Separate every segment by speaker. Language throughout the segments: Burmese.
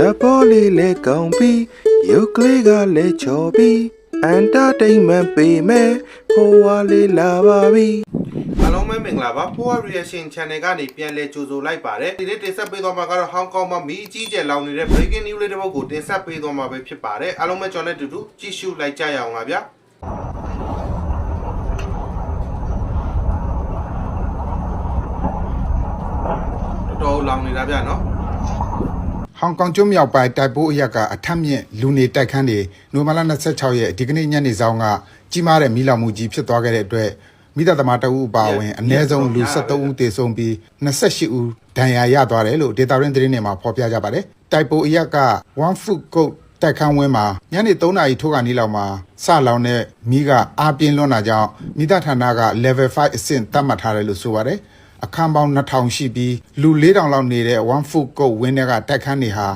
Speaker 1: ဇပေါ်လေးလဲကောင်းပြီးရုပ်ကလေးကလည်းချော်ပြီးအန်တာတိန်မန်ပေးမယ်ဖိုးဝါလေးလာပါပြီအားလုံးပဲမင်္ဂလာပါဖိုးဝါ reaction channel ကနေပြန်လဲကြိုဆိုလိုက်ပါတယ်ဒီနေ့တင်ဆက်ပေးသွားမှာကတော့ဟောင်ကောင်မှာမီးကြီးကျယ်လောင်နေတဲ့ breaking news လေးတစ်ပုဒ်ကိုတင်ဆက်ပေးသွားမှာပဲဖြစ်ပါတယ်အားလုံးပဲကျွန်တော်နဲ့အတူတူကြည့်ရှုလိုက်ကြရအောင်ပါဗျာတော်တော်လောင်နေတာဗျာနော်
Speaker 2: ဟောင်ကောင်ကျွန်းမြောက်ပိုင်းတိုက်ပိုးအရက်ကအထက်မြင့်လူနေတိုက်ခန်းတွေနိုဝင်ဘာလ26ရက်ဒီကနေ့ညနေဆောင်ကကြီးမားတဲ့မီးလောင်မှုကြီးဖြစ်သွားခဲ့တဲ့အတွက်မိသားသမားတအုပ်အပါအဝင်အ ਨੇ ဆုံးလူ73ဦးသေဆုံးပြီး28ဦးဒဏ်ရာရသွားတယ်လို့ဒေတာရင်းသတင်းတွေမှာဖော်ပြကြပါတယ်တိုက်ပိုးအရက်က1 foot coat တိုက်ခန်းဝင်းမှာညနေ3နာရီထိုးကနေလောက်မှာစလောင်တဲ့မီးကအားပြင်းလွန်းတာကြောင့်မိသားဌာနက level 5အဆင့်သတ်မှတ်ထားတယ်လို့ဆိုပါတယ် အခန်းပေါင်း2000ရှိပြီးလူ4000လောက်နေတဲ့1 foot ကုတ်ဝင်းတွေကတိုက်ခန်းတွေဟာ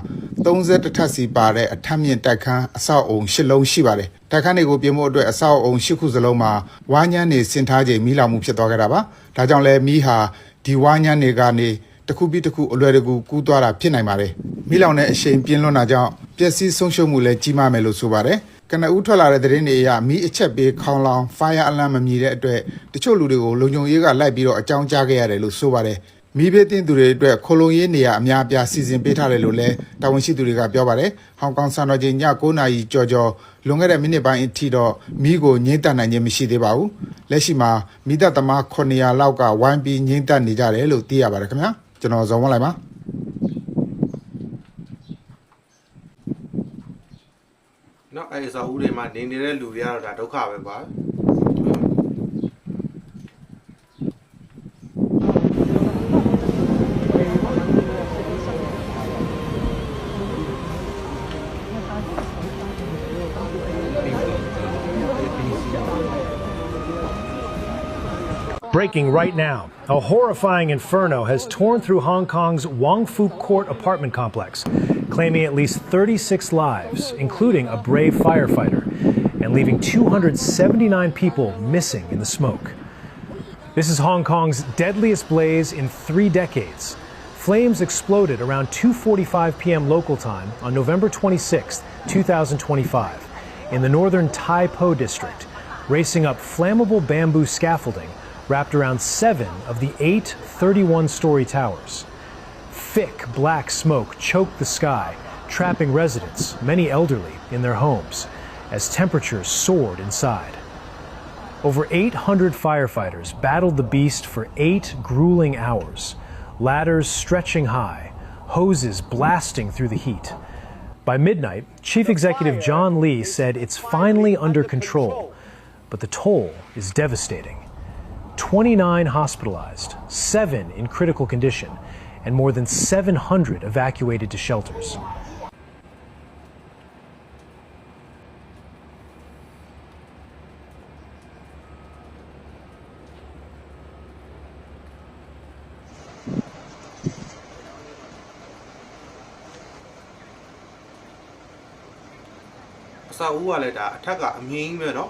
Speaker 2: 31ထပ်စီပါတဲ့အထက်မြင့်တိုက်ခန်းအဆောက်အုံ10လုံးရှိပါတယ်တိုက်ခန်းတွေကိုပြင်ဖို့အတွက်အဆောက်အုံ10ခုစလုံးမှာဝါးညမ်းနေဆင်ထားချိန်မီးလောင်မှုဖြစ်သွားခဲ့တာပါဒါကြောင့်လဲမီးဟာဒီဝါးညမ်းတွေကနေတစ်ခုပြီးတစ်ခုအလွယ်တကူကူးသွားတာဖြစ်နိုင်ပါတယ်မိလောင်တဲ့အရှိန်ပြင်းလွန်းတာကြောင့်ပျက်စီးဆုံးရှုံးမှုလည်းကြီးမားမယ်လို့ဆိုပါတယ်က နဦးထွက်လာတဲ့သတင်းတွေအရမီးအချက်ပေးခေါင်းလောင် fire alarm မမြည်တဲ့အတွက်တချို့လူတွေကိုလုံခြုံရေးကလိုက်ပြီးတော့အကြောင်းကြားခဲ့ရတယ်လို့ဆိုပါတယ်မီးဘေးတင်သူတွေအတွက်ခလုံးရေးနေရအများအပြားစီစဉ်ပေးထားတယ်လို့လည်းတာဝန်ရှိသူတွေကပြောပါတယ်ဟောင်ကောင်စံတော်ချိန်ည9:00နာရီကြော်ကြော်လွန်ခဲ့တဲ့မိနစ်ပိုင်းအထိတော့မီးကိုငြိမ့်သက်နိုင်ခြင်းမရှိသေးပါဘူးလက်ရှိမှာမိသက်သမား900လောက်ကဝိုင်းပြီးငြိမ့်သက်နေကြတယ်လို့သိရပါတယ်ခင်ဗျာကျွန်တော်ဇော်ဝန်းလိုက်ပါ
Speaker 1: နော်အဲအစာဦးတွေမှာနေနေတဲ့လူတွေကတော့ဒါဒုက္ခပဲကွာ
Speaker 3: Breaking right now, a horrifying inferno has torn through Hong Kong's Wong Fu Court apartment complex, claiming at least 36 lives, including a brave firefighter, and leaving 279 people missing in the smoke. This is Hong Kong's deadliest blaze in three decades. Flames exploded around 2:45 p.m. local time on November 26, 2025, in the northern Tai Po district, racing up flammable bamboo scaffolding wrapped around seven of the eight 31-story towers. Thick black smoke choked the sky, trapping residents, many elderly, in their homes, as temperatures soared inside. Over 800 firefighters battled the beast for eight grueling hours, ladders stretching high, hoses blasting through the heat. By midnight, Chief Executive John Lee said it's finally under control, but the toll is devastating. 29 hospitalized, 7 in critical condition, and more than 700 evacuated to shelters.
Speaker 1: အစာဦးကလည်းဒါအထက်ကအမြင့်ကြီး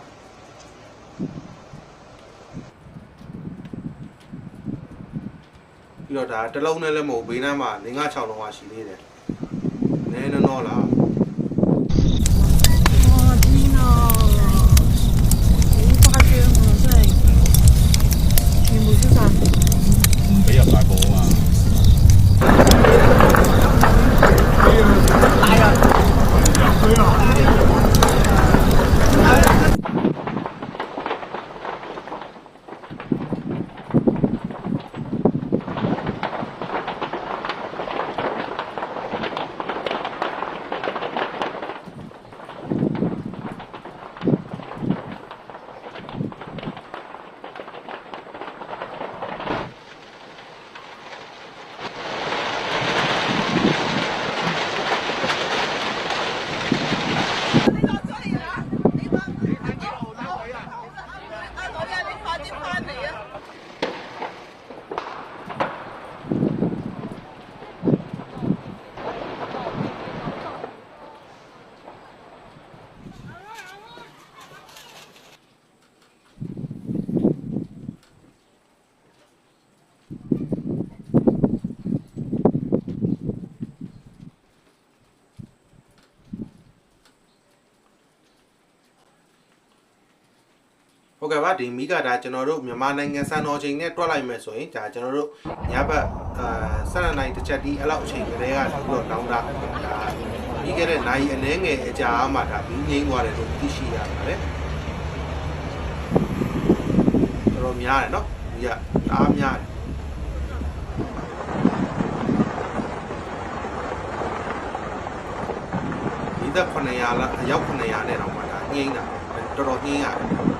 Speaker 1: ပြီးတော့ဒါတစ်လုံးနဲ့လည်းမဟုတ်ဘေးနားမှာ၄-၅-၆လုံးကရှိသေးတယ်နည်းန
Speaker 4: ည်းတော့လား
Speaker 1: ကဲ့ပါဒီမီကဒါကျွန်တော်တို့မြန်မာနိုင်ငံစံတော်ချိန်နဲ့တွက်လိုက်မယ်ဆိုရင်ဒါကျွန်တော်တို့ညဘက်အာ7နိုင်တစ်ချက်ဒီအဲ့လောက်အချိန်ကလေးကပြီးတော့တောင်းတာဒါပြီးခဲ့တဲ့နိုင်အနည်းငယ်အကြာမှဒါပြီးငိမ့်သွားတယ်လို့သိရှိရပါတယ်တော်တော်များတယ်နော်ဒီကအားများတယ်ဒီသက်900လားအယောက်900နဲ့တော့မှဒါငိမ့်တာတော်တော်ငိမ့်ရတယ်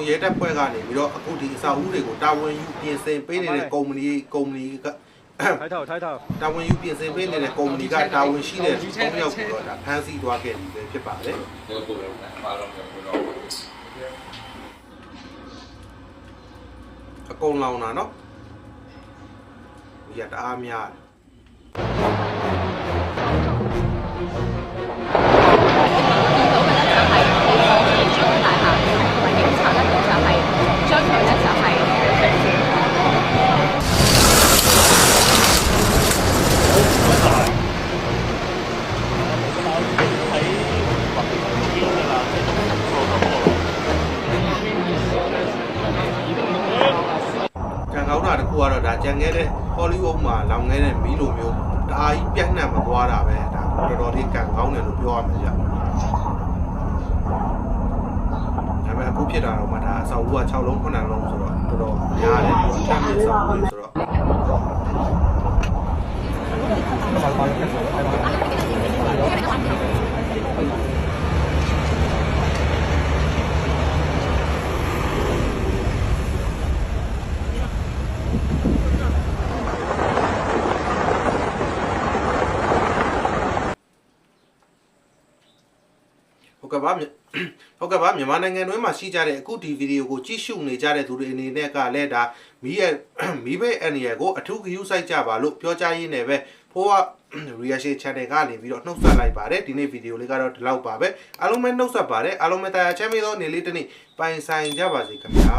Speaker 1: ဆောင်ရဲတပ်ဖွဲ့ကနေပြီးတော့အခုဒီအစာဦးတွေကိုတာဝန်ယူပြင်ဆင်ပေးနေတဲ့ကုမ္ပဏီကုမ္ပဏီက
Speaker 5: ထိုက်ထောက်ထိုက်ထောက်
Speaker 1: တာဝန်ယူပြင်ဆင်ပေးနေတဲ့ကုမ္ပဏီကတာဝန်ရှိတဲ့၃ယောက်ကိုတော့ဒါဖမ်းဆီးသွားခဲ့ပြီပဲဖြစ်ပါတယ်အကုန်လောင်တာเนาะဒီကတအားများတယ် ခဲ့တဲ့ဟောလိဝုဒ်မှာလောင်ခဲ့တဲ့မီးလိုမျိုးတအားကြီးပြန့်နှံ့မသွားတာပဲဒါတော်တော်လေးကံကောင်းတယ်လို့ပြောရမှာကြာဒါပေမဲ့အခုဖြစ်တာတော့မှဒါအဆောက်အဦက6လုံး9လုံးဆိုတော့တော်တော်များတယ်သူအတန်းကြီးဆောက်ဦးဆိုတော့ဟုတ် ကဲ့ပါမြဟုတ်ကဲ့ပါမြန်မာနိုင်ငံတွင်းမှာရှိကြတဲ့အခုဒီဗီဒီယိုကိုကြည့်ရှုနေကြတဲ့သူတွေအနေနဲ့ကလည်းဒါမီးရဲ့မီးဘေးအန်ရီယယ်ကိုအထူးဂရုစိုက်ကြပါလို့ပြောကြားရင်းနဲ့ပဲဖိုးက reaction channel ကနေပြီးတော့နှုတ်ဆက်လိုက်ပါတယ်ဒီနေ့ဗီဒီယိုလေးကတော့ဒီလောက်ပါပဲအားလုံးပဲနှုတ်ဆက်ပါတယ်အားလုံးပဲတရားချမ်းမြေသောနေ့လေးတစ်နေ့ပိုင်ဆိုင်ကြပါစေခင်ဗျာ